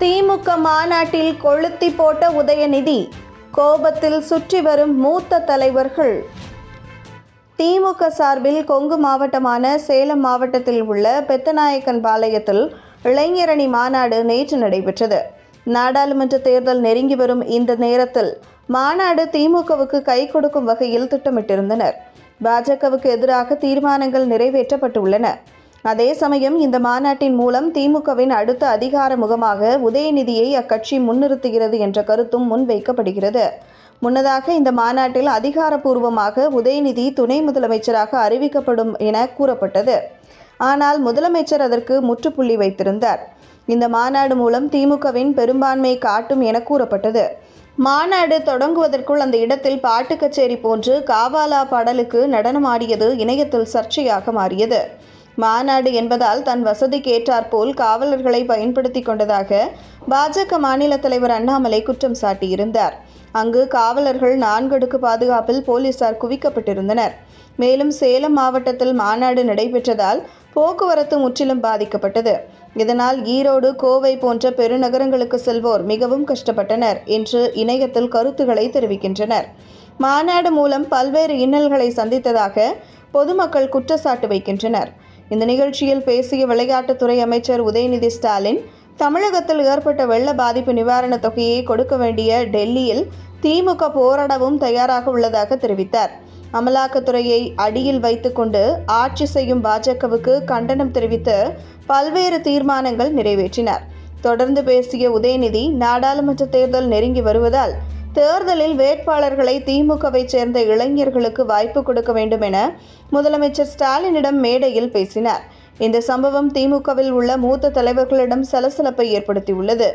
திமுக மாநாட்டில் கொளுத்தி போட்ட உதயநிதி கோபத்தில் சுற்றி வரும் மூத்த தலைவர்கள். திமுக சார்பில் கொங்கு மாவட்டமான சேலம் மாவட்டத்தில் உள்ள பெத்தநாயக்கன் பாளையத்தில் இளைஞரணி மாநாடு நேற்று நடைபெற்றது. நாடாளுமன்ற தேர்தல் நெருங்கி வரும் இந்த நேரத்தில் மாநாடு திமுகவுக்கு கை கொடுக்கும் வகையில் திட்டமிட்டிருந்தனர். பாஜகவுக்கு எதிராக தீர்மானங்கள் நிறைவேற்றப்பட்டுள்ளன. அதே சமயம் இந்த மாநாட்டின் மூலம் திமுகவின் அடுத்த அதிகார முகமாக உதயநிதியை அக்கட்சி முன்னிறுத்துகிறது என்ற கருத்தும் முன்வைக்கப்படுகிறது. முன்னதாக இந்த மாநாட்டில் அதிகாரப்பூர்வமாக உதயநிதி துணை முதலமைச்சராக அறிவிக்கப்படும் என கூறப்பட்டது. ஆனால் முதலமைச்சர் அதற்கு முற்றுப்புள்ளி வைத்திருந்தார். இந்த மாநாடு மூலம் திமுகவின் பெரும்பான்மை காட்டும் என கூறப்பட்டது. மாநாடு தொடங்குவதற்குள் அந்த இடத்தில் பாட்டு கச்சேரி போன்று காவாலா பாடலுக்கு நடனமாடியது இணையத்தில் சர்ச்சையாக மாறியது. மாநாடு என்பதால் தன் வசதிக்கு ஏற்றாற்போல் காவலர்களை பயன்படுத்தி கொண்டதாக பாஜக மாநில தலைவர் அண்ணாமலை குற்றம் சாட்டியிருந்தார். அங்கு காவலர்கள் நான்கடுக்கு பாதுகாப்பில் போலீசார் குவிக்கப்பட்டிருந்தனர். மேலும் சேலம் மாவட்டத்தில் மாநாடு நடைபெற்றதால் போக்குவரத்து முற்றிலும் பாதிக்கப்பட்டது. இதனால் ஈரோடு கோவை போன்ற பெருநகரங்களுக்கு செல்வோர் மிகவும் கஷ்டப்பட்டனர் என்று இணையத்தில் கருத்துக்களை தெரிவிக்கின்றனர். மாநாடு மூலம் பல்வேறு இன்னல்களை சந்தித்ததாக பொதுமக்கள் குற்றச்சாட்டு வைக்கின்றனர். இந்த நிகழ்ச்சியில் பேசிய விளையாட்டுத்துறை அமைச்சர் உதயநிதி ஸ்டாலின் தமிழகத்தில் ஏற்பட்ட வெள்ள பாதிப்பு நிவாரணத் தொகையை கொடுக்க வேண்டிய டெல்லியில் திமுக போராடவும் தயாராக உள்ளதாக தெரிவித்தார். அமலாக்கத்துறையை அடியில் வைத்துக்கொண்டு ஆட்சி செய்யும் பாஜகவுக்கு கண்டனம் தெரிவித்து பல்வேறு தீர்மானங்கள் நிறைவேற்றினார். தொடர்ந்து பேசிய உதயநிதி நாடாளுமன்ற தேர்தல் நெருங்கி வருவதால் தேர்தலில் வேட்பாளர்களை திமுகவை சேர்ந்த இளைஞர்களுக்கு வாய்ப்பு கொடுக்க வேண்டும் என முதலமைச்சர் ஸ்டாலினிடம் மேடையில் பேசினார். இந்த சம்பவம் திமுகவில் உள்ள மூத்த தலைவர்களிடம் சலசலப்பை ஏற்படுத்தியுள்ளது.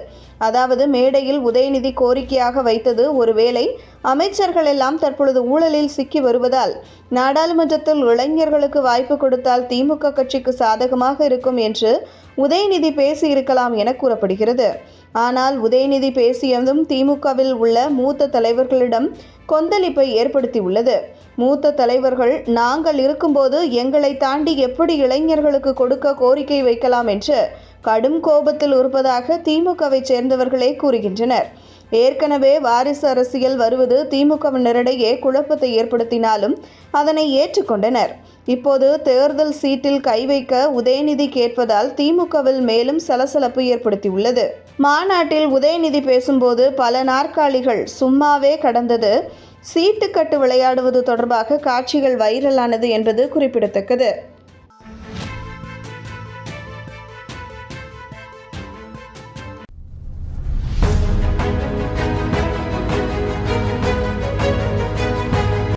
அதாவது மேடையில் உதயநிதி கோரிக்கையாக வைத்தது ஒருவேளை அமைச்சர்கள் எல்லாம் தற்பொழுது ஊழலில் சிக்கி வருவதால் நாடாளுமன்றத்தில் இளைஞர்களுக்கு வாய்ப்பு கொடுத்தால் திமுக கட்சிக்கு சாதகமாக இருக்கும் என்று உதயநிதி பேசியிருக்கலாம் என கூறப்படுகிறது. ஆனால் உதயநிதி பேசியதும் திமுகவில் உள்ள மூத்த தலைவர்களிடம் கொந்தளிப்பை ஏற்படுத்தியுள்ளது. மூத்த தலைவர்கள் நாங்கள் இருக்கும்போது எங்களை தாண்டி எப்படி இளைஞர்களுக்கு கொடுக்க கோரிக்கை வைக்கலாம் என்று கடும் கோபத்தில் இருப்பதாக திமுகவை சேர்ந்தவர்களே கூறுகின்றனர். ஏற்கனவே வாரிசு அரசியல் வருவது திமுகவினரிடையே குழப்பத்தை ஏற்படுத்தினாலும் அதனை ஏற்றுக்கொண்டனர். இப்போது தேர்தல் சீட்டில் கை வைக்க உதயநிதி கேட்பதால் திமுகவில் மேலும் சலசலப்பு ஏற்படுத்தியுள்ளது. மாநாட்டில் உதயநிதி பேசும்போது பல நாற்காலிகள் சும்மாவே கடந்தது. சீட்டுக்கட்டு விளையாடுவது தொடர்பாக காட்சிகள் வைரலானது என்பது குறிப்பிடத்தக்கது.